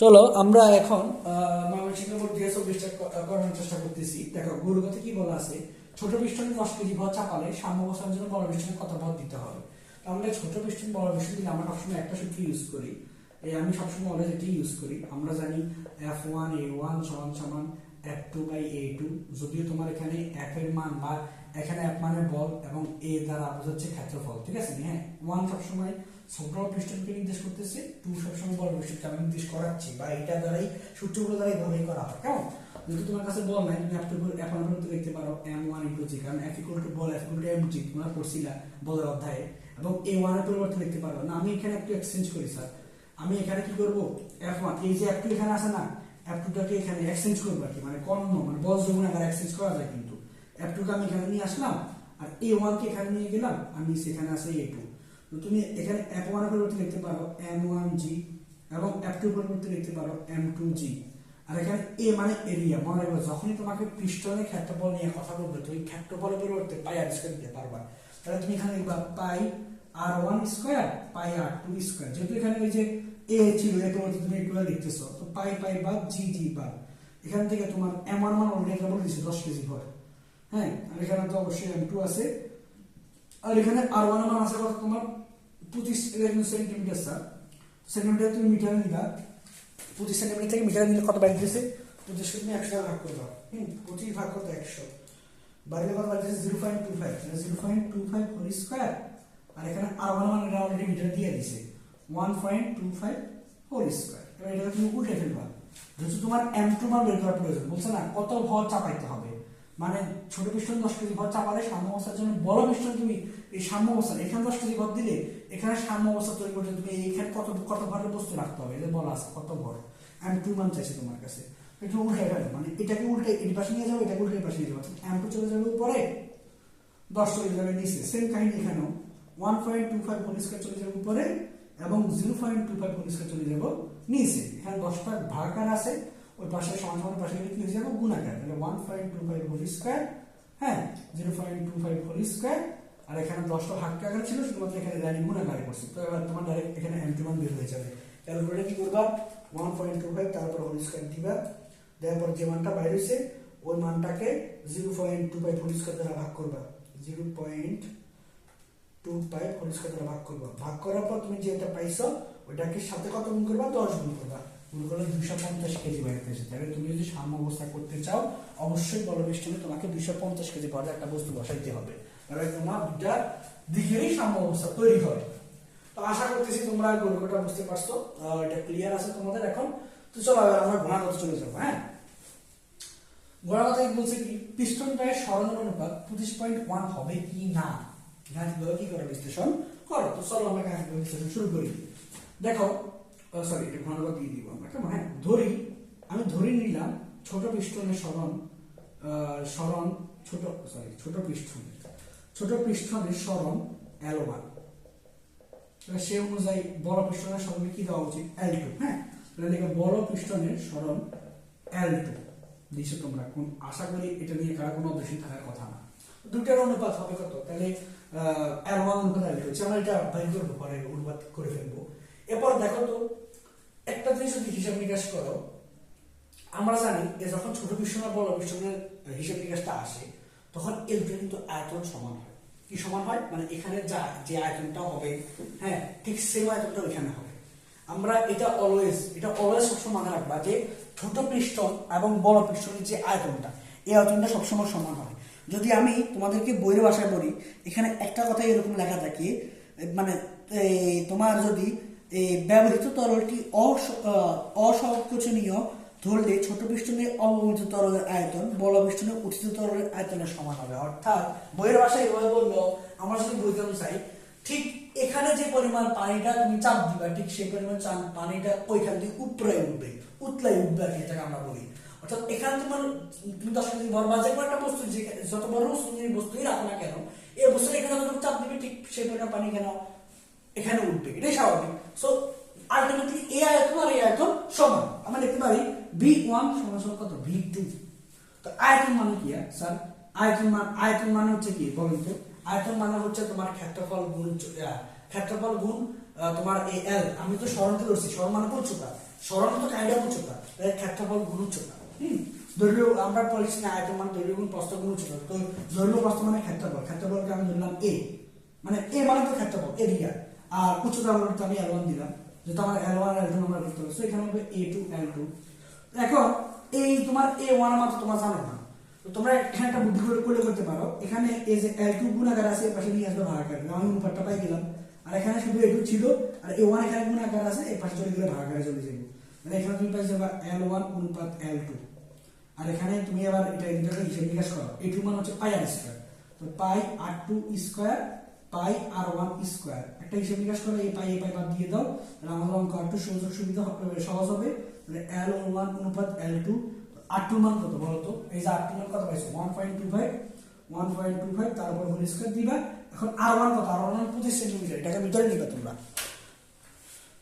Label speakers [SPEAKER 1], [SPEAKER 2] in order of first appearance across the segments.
[SPEAKER 1] চলো, আমরা এখন চেষ্টা করতেছি, দেখো কি বলা আছে? ছোট পিস্টনে দশ কেজি ভর চাপালে সাম্য বসানোর জন্য বড় পিস্টনে কত ভর দিতে হবে ছোট বড় দিলে আমরা সবসময় একটা সূত্র ইউজ করি। আমি সবসময় অলরেডি এটি ইউজ করি। আমরা জানি এফ ওয়ান এ ওয়ান সমান সমান F two by A two যদিও তোমার এখানে এফ এর মান বা এখানে এফ মানে বল এবং এ দ্বারা বোঝাচ্ছে ক্ষেত্রফল, ঠিক আছে? হ্যাঁ ওয়ান সবসময় ছোট পিস্টনকে নির্দেশ করতেছে টু সবসময় বড় পিস্টনকে আমি নির্দেশ করাচ্ছি বা এটা দ্বারাই, সূত্রগুলো দ্বারা এইভাবেই করা হয়, কেমন? যদি তোমার কাছে বল নাই, তুমি এফ টু এফ ওয়ান করতে দেখতে পারো এম ওয়ান ইন্টু জি কারণ F equal to ball F equal to M G তোমরা পড়ছিলা বলের অধ্যায়ে, এবং এ ওয়ানের পরিবর্তে দেখতে পারো। না, আমি এখানে একটু এক্সচেঞ্জ করি স্যার আমি এখানে কি করব? এফ ওয়ান এই যে এফ টু এখানে আছে না এফ টুটাকে এখানে এক্সচেঞ্জ করব আর কি মানে কর্ণ মানে বল যমুনা আকারে এক্সচেঞ্জ করা যায় কিন্তু। এফ টুকে আমি এখানে নিয়ে আসলাম, আর এ ওয়ানকে এখানে নিয়ে গেলাম আমি সেখানে আসে এ টু তো তুমি এখানে এফ ওয়ানের পরিবর্তে লিখতে পারো এম ওয়ান জি এবং এফ টু পরিবর্তে লিখতে পারো এম টু জি আর এখানে এ মানে এরিয়া মনে রাখবে, যখনই তোমাকে পিস্টনের ক্ষেত্রফল নিয়ে কথা বলবে, তুমি ক্ষেত্রফলের পরিবর্তে পাই আর স্কোয়ার দিতে পারবা। তাহলে তুমি এখানে লিখবা pi r one square pi r two square যেহেতু এখানে ওই যে এ ছিল, এর পরিবর্তে তুমি একটু লিখতেছো, তো পাই পাই বা জি জি বা এখান থেকে তোমার এম ওয়ান মান অলরেডি বলে দিচ্ছে দশ কেজি ভর। হ্যাঁ আর এখানে তো অবশ্যই এম টু আছে। আর এখানে আর ওয়ান মান আছে কত? তোমার পঁচিশ সেন্টিমিটার, স্যার। সেন্টিমিটার তুমি মিটারে নিবা। পঁচিশ সেন্টিমিটার থেকে মিটারে নিলে কত বাইক দিয়েছে? পঁচিশকে তুমি একশো ভাগ করবা হুম, পঁচিশ ভাগ কত একশো। বাইরে কত বাইক দিয়েছে? Zero point two five zero point two five whole square আর এখানে আর ওয়ান মান অলরেডি মিটার দিয়ে দিছে one point two five whole square এবার এটা তুমি উঠে ফেলবা। যেহেতু তোমার এম টু মান বের করার প্রয়োজন, বলছে না, কত ভর চাপাইতে হবে? মানে ছোট পিস্টন দশ কেজি ভর চাপালে সাম্য অবস্থার জন্য বড় পিস্টন তুমি এই সাম্য অবস্থা এখানে দশ কেজি ভর দিলে এখানে সাম্য অবস্থা তৈরি করতে তুমি এইখানে কত কত ভরের বস্তু রাখতে হবে? এটা বলা আছে, কত ভর এম টু মান চাইছি তোমার কাছে। একটু উল্টে ফেলো মানে এটাকে উল্টে এই পাশে নিয়ে যাব এটাকে উল্টে পাশে নিয়ে যাব এম টু চলে যাবে উপরে, দশ চলে যাবে নিচে। সেম কাহিনী এখানেও। One point two five square চলে যাবে উপরে এবং zero point two five square চলে যাব নিচে। এখানে দশটা ভাগাকার আছে ওই পাশে সমান সমান পাশে গেলে কি হয়ে যাবে গুণাকার, তাহলে one point two five whole square হ্যাঁ zero point two five whole square আর এখানে দশটা ভাগটা আকার ছিল শুধুমাত্র এখানে লাইন গুণাকারে করছে। তো এবার তোমার ডাইরেক্ট এখানে এমটি মান বের হয়ে যাবে। ক্যালকুলেটর কি করবা? ওয়ান পয়েন্ট টু ফাইভ তারপর হোল স্কোয়ার দিবা। দেওয়ার পর যে মানটা বাইরে হয়েছে, ওই মানটাকে zero point two five whole square দ্বারা ভাগ করবা। Zero point two five whole square দ্বারা ভাগ করবা। ভাগ করার পর তুমি যেটা পাইছো, ওইটাকে সাথে কত গুণ করবা? দশ গুণ করবা। করলে দুইশো পঞ্চাশ কেজি বাইরে এসে তাহলে তুমি যদি সাম্য অবস্থা করতে চাও, অবশ্যই বড় তোমাকে দুইশো পঞ্চাশ কেজি ভরের একটা বস্তু বসাইতে হবে। তাহলে তোমার দুটা দিকেরই সাম্য অবস্থা তৈরি হয়। তো আশা করতেছি তোমরা গল্পটা বুঝতে পারছ। এটা ক্লিয়ার আছে তোমাদের এখন। তো চলো আমরা ঘোড়াগত চলে যাব হ্যাঁ? ঘোড়াগত বলছে কি, পিস্টন টায়ের সরণ অনুপাত পঁচিশ পয়েন্ট ওয়ান হবে কি না? গাণিতিকভাবে কি করে বিশ্লেষণ করো? তো চলো আমরা গাণিতিকভাবে বিশ্লেষণ শুরু করি। দেখো সরি এটা ঘনগত দিয়ে দিব। আমরা কেমন হ্যাঁ ধরি আমি ধরে নিলাম ছোট পিস্টনের সরণ আহ, সরণ ছোট সরি ছোট পিস্টনের ছোট এল সে অনুযায়ী বড় সরণে কি দেওয়া উচিত? এল টু হ্যাঁ? তাহলে বড় পিস্টনের সরণ এল টু দিছো তোমরা কোন আশা করি এটা নিয়ে কারও কোনো অবশ্যই থাকার কথা না। দুটার অনুপাত হবে কত? তাহলে ওয়ান অনুপাত এল টু অনুপাত করে ফেলব। এরপর দেখো তো, একটা জিনিস যদি হিসাব নিকাশ করো, আমরা জানি যে যখন ছোট আর বড় পিস্টনের হিসাব নিকাশটা আসে, তখন এল টু কিন্তু আয়তন সমান হয়। কি সমান হয়? মানে এখানে যা, যে আয়তনটা হবে হ্যাঁ ঠিক সেম আয়তনটা ওইখানে হবে। আমরা এটা অলওয়েজ এটা অলওয়েজ সবসময় মাথায় রাখবা যে ছোট পিস্টন এবং বড় পিস্টনের যে আয়তনটা, এই আয়তনটা সবসময় সমান হয়। যদি আমি তোমাদেরকে বইয়ের ভাষায় বলি, এখানে একটা কথা এরকম লেখা থাকে মানে তোমার যদি এই ব্যবহৃত তরলটি অসংকোচনীয় ধরলে ছোট পিস্টনের অবমিত তরলের আয়তন, বড় পিস্টনের উচিত তরলের আয়তনের সমান হবে। অর্থাৎ বইয়ের ভাষায় এভাবে বলল, আমরা যদি বলতে চাই? ঠিক এখানে যে পরিমাণ পানিটা তুমি চাপ দিবা, ঠিক সেই পরিমাণ পানিটা ওইখান থেকে উপরে উঠবে উতলাই উঠবে আর কি, এটাকে আমরা বলি। অর্থাৎ এখানে তোমার, তুমি দশ কেজি ভর বা যে কোনো একটা বস্তু, যে যত বড় বস্তু তুমি বস্তুই রাখো না কেন, এই বস্তুটা এখানে যত চাপ দিবে, ঠিক সেই পরিমাণ পানি কেন এখানে উঠবে, এটাই স্বাভাবিক। সো আলটিমেটলি এই আয়তন আর এই আয়তন সমান। আমরা দেখতে পারি ভি ওয়ান সমান সমান কত? ভি টু তো আয়তন মানে কি? স্যার, আয়তন মান, আয়তন মানে হচ্ছে কি? বলুন তো। আয়তন মানে হচ্ছে তোমার ক্ষেত্রফল গুণ ক্ষেত্রফল গুণ তোমার এই এল আমি তো স্মরণকে ধরছি। স্মরণ মানে উচ্চতা সরণ তো কাইন্ড অফ উচ্চতা ক্ষেত্রফল গুণ উচ্চতা হুম? আমরা পড়েছি না, আয়তন মানে দৈর্ঘ্য গুণ, প্রস্থ গুণ উচ্চতা তো। দৈর্ঘ্য প্রস্থ মানে ক্ষেত্রফল। ক্ষেত্রফলকে আমি ধরলাম এ মানে এ মানে তো ক্ষেত্রফল এরিয়া আর উচ্চতা মানে তো আমি এল ওয়ান দিলাম, যেহেতু আমার এল ওয়ান এল টু করতে হবে, So এখানে হবে এ টু এল টু এখন, এই তোমার এ ওয়ান মাত্র তোমার জানো না। তো তোমরা এখানে একটা বুদ্ধি করে করলে করতে পারো, এখানে এই যে এল টু গুণাকার আছে এর পাশে নিয়ে আসবে ভাগাকার। আমি অনুপাতটা পাই গেলাম। আর এখানে শুধু এ টু ছিল, আর এ ওয়ান এখানে গুণাকার আছে এর পাশে চলে গেলে ভাগাকারে চলে যাবে। মানে এখানে তুমি পাই যাবে এল ওয়ান অনুপাত এল টু আর এখানে তুমি আবার এটা এটাকে হিসেব নিকাশ করো। এ টু মান হচ্ছে পাই আর স্কোয়ার তো pi r two square pi r one square একটা হিসেব নিকাশ করো, এই পাই এই পাই বাদ দিয়ে দাও। তাহলে আমাদের অঙ্ক আর সুযোগ সুবিধা হবে সহজ হবে। তাহলে এল ওয়ান অনুপাত এল টু আর টু মান কত বলো তো? এই যে আর টু মান কত পাইছো? One point two five one point two five তারপর হোল স্কোয়ার দিবা। এখন আর ওয়ান কত? আর ওয়ান পঁচিশ সেন্টিমিটার এটাকে ভিতরে নিবা তোমরা।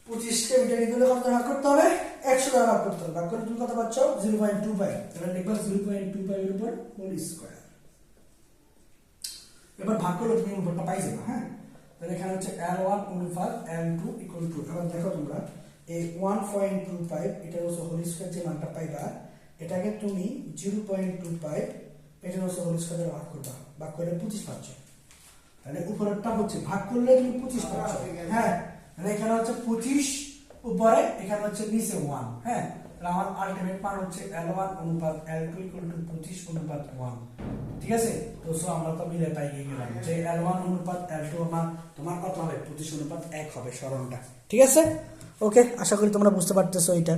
[SPEAKER 1] পঁচিশকে মিটার নিতে কত ভাগ করতে হবে? একশো টাকা ভাগ করতে হবে। ভাগ করে তুমি কত পাচ্ছ? জিরো পয়েন্ট টু ফাইভ তাহলে লিখবা জিরো পয়েন্ট টু ফাইভ এর উপর হোল স্কোয়ার এবার ভাগ করলে তুমি উপরটা পাই যাবে হ্যাঁ? তাহলে এখানে হচ্ছে এল ওয়ান অনুপাত এল টু ইকুয়াল টু এবার দেখো তোমরা এই ওয়ান পয়েন্ট টু ফাইভ এটা হচ্ছে হোল স্কোয়ার যে মানটা পাইবা এটাকে তুমি জিরো পয়েন্ট টু ফাইভ এটা হচ্ছে হোল স্কোয়ার ভাগ করবা। ভাগ করলে পঁচিশ পাচ্ছ। তাহলে উপরেরটা হচ্ছে ভাগ করলে তুমি পঁচিশ পাচ্ছ। হ্যাঁ তাহলে এখানে হচ্ছে পঁচিশ উপরে এখানে হচ্ছে নিচে ওয়ান হ্যাঁ? আমার আলটিমেট মান হচ্ছে এল ওয়ান অনুপাত এল টু ইকুয়াল টু পঁচিশ অনুপাত ওয়ান ঠিক আছে? তো সো আমরা তো মিলে পাই গেলাম যে এল ওয়ান অনুপাত এল টু আমার তোমার কত হবে? পঁচিশ অনুপাত এক হবে স্মরণটা ঠিক আছে? ওকে আশা করি তোমরা বুঝতে পারতেছো এটা